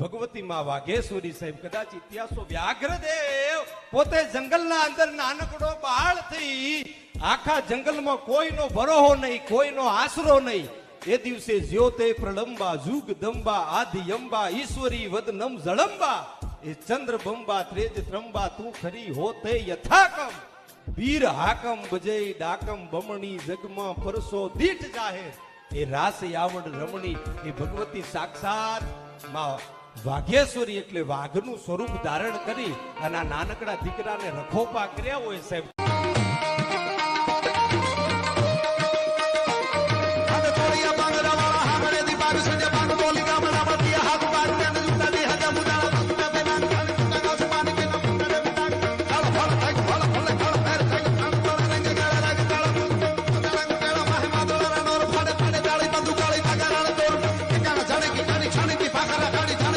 ભગવતી માં વાઘેશ્વરી સાહેબ કદાચ ઇતિહાસો વ્યાઘ્ર દેવ પોતે જંગલના અંદર નાનકડો બાળ થઈ આખા જંગલમાં કોઈનો ભરોહો નહીં, કોઈનો આશરો નહીં. એ દિવસે જ્યોતે પ્રલંબા જુગ દંબા આધિ અંબા ઈશ્વરી વદનમ જળંબા. એ ચંદ્ર બંબા ત્રેજ ત્રંબા તું ખરી હોતે યથાકમ. વીર હાકમ બજે ડાકમ, બમણી જગમાં પરસો દીઠ જાહેર. એ રાસ યાવણ રમણી, એ ભગવતી સાક્ષાતમાં વાઘેશ્વરી એટલે વાઘનું સ્વરૂપ ધારણ કરી અને આ નાનકડા દીકરાને રખોપા કર્યા હોય સાહેબ.